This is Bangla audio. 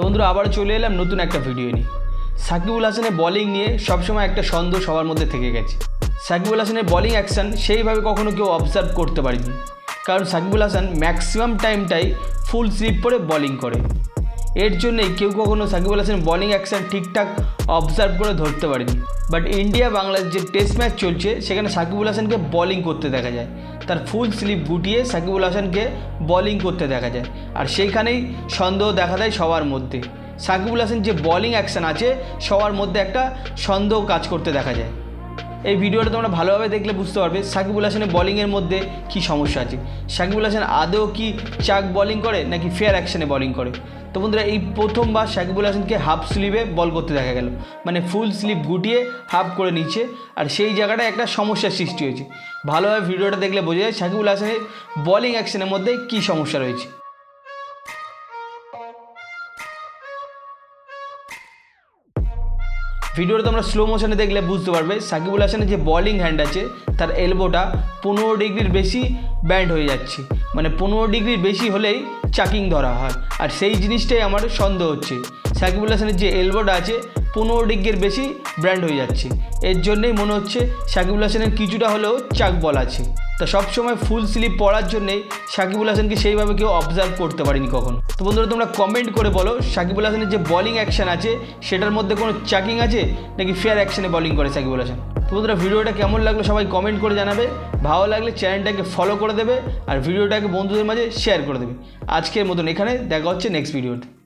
তো বন্ধুরা, আবার চলে এলাম নতুন একটা ভিডিও নিয়ে। সাকিবুল হাসানের বলিং নিয়ে সবসময় একটা সন্দেহ সবার মধ্যে থেকে গেছে। সাকিবুল হাসানের বলিং অ্যাকশন সেইভাবে কখনো কেউ অবজার্ভ করতে পারেনি। কারণ সাকিবুল হাসান ম্যাক্সিমাম টাইমটাই ফুল স্লিপ করে বলিং করে। এর জন্যই কেউ কখনো সাকিবুল হাসানের বলিং অ্যাকশন ঠিকঠাক অবজার্ভ করে ধরতে পারেনি। বাট ইন্ডিয়া বাংলাদেশ যে টেস্ট ম্যাচ চলছে, সেখানে সাকিবুল হাসানকে বলিং করতে দেখা যায়। তার ফুল স্লিপ গুটিয়ে সাকিবুল হাসানকে বলিং করতে দেখা যায়। আর সেইখানেই সন্দেহ দেখা দেয় সবার মধ্যে। সাকিবুল হাসান যে বলিং অ্যাকশন আছে, সবার মধ্যে একটা সন্দেহ কাজ করতে দেখা যায়। এই ভিডিওটা তোমরা ভালোভাবে দেখলে বুঝতে পারবে সাকিবুল হাসানের বলিংয়ের মধ্যে কি সমস্যা আছে। সাকিবুল হাসান আদৌ কি চাক বলিং করে নাকি ফেয়ার অ্যাকশনে বলিং করে? তো বন্ধুরা, এই প্রথমবার সাকিবুল হাসানকে হাফ স্লিপে বল করতে দেখা গেল। মানে ফুল স্লিপ গুটিয়ে হাফ করে নিচ্ছে আর সেই জায়গাটায় একটা সমস্যার সৃষ্টি হয়েছে। ভালোভাবে ভিডিওটা দেখলে বোঝা যায় সাকিবুল হাসানের বলিং অ্যাকশনের মধ্যে কী সমস্যা রয়েছে। ভিডিওটা তোমরা স্লো মোশনে দেখলে বুঝতে পারবে। সাকিবুল হাসানের যে বলিং হ্যান্ড আছে, তার এলবোটা পনেরো ডিগ্রির বেশি ব্যান্ড হয়ে যাচ্ছে। মানে পনেরো ডিগ্রির বেশি হলেই চাকিং ধরা হয়। আর সেই জিনিসটাই আমার সন্দেহ হচ্ছে। সাকিবুল হাসানের যে এলবোটা আছে পনেরো ডিগ্রির বেশি ব্র্যান্ড হয়ে যাচ্ছে। এর জন্যেই মনে হচ্ছে সাকিবুল হাসানের কিছুটা হলেও চাক বল আছে। তা সবসময় ফুল স্লিপ পড়ার জন্যেই সাকিবুল হাসানকে সেইভাবে কেউ অবজার্ভ করতে পারেনি কখনো। তো বন্ধুরা, তোমরা কমেন্ট করে বলো, সাকিবুল হাসানের যে বলিং অ্যাকশন আছে, সেটার মধ্যে কোনো চাকিং আছে, নাকি ফেয়ার অ্যাকশনে বলিং করে সাকিবুল হাসান? তো বন্ধুরা, ভিডিওটা কেমন লাগল সবাই কমেন্ট করে জানাবে। ভালো লাগলে চ্যানেলটাকে ফলো করে দেবে, আর ভিডিওটাকে বন্ধুদের মাঝে শেয়ার করে দেবে। আজকের মতন এখানে, দেখা হচ্ছে নেক্সট ভিডিওতে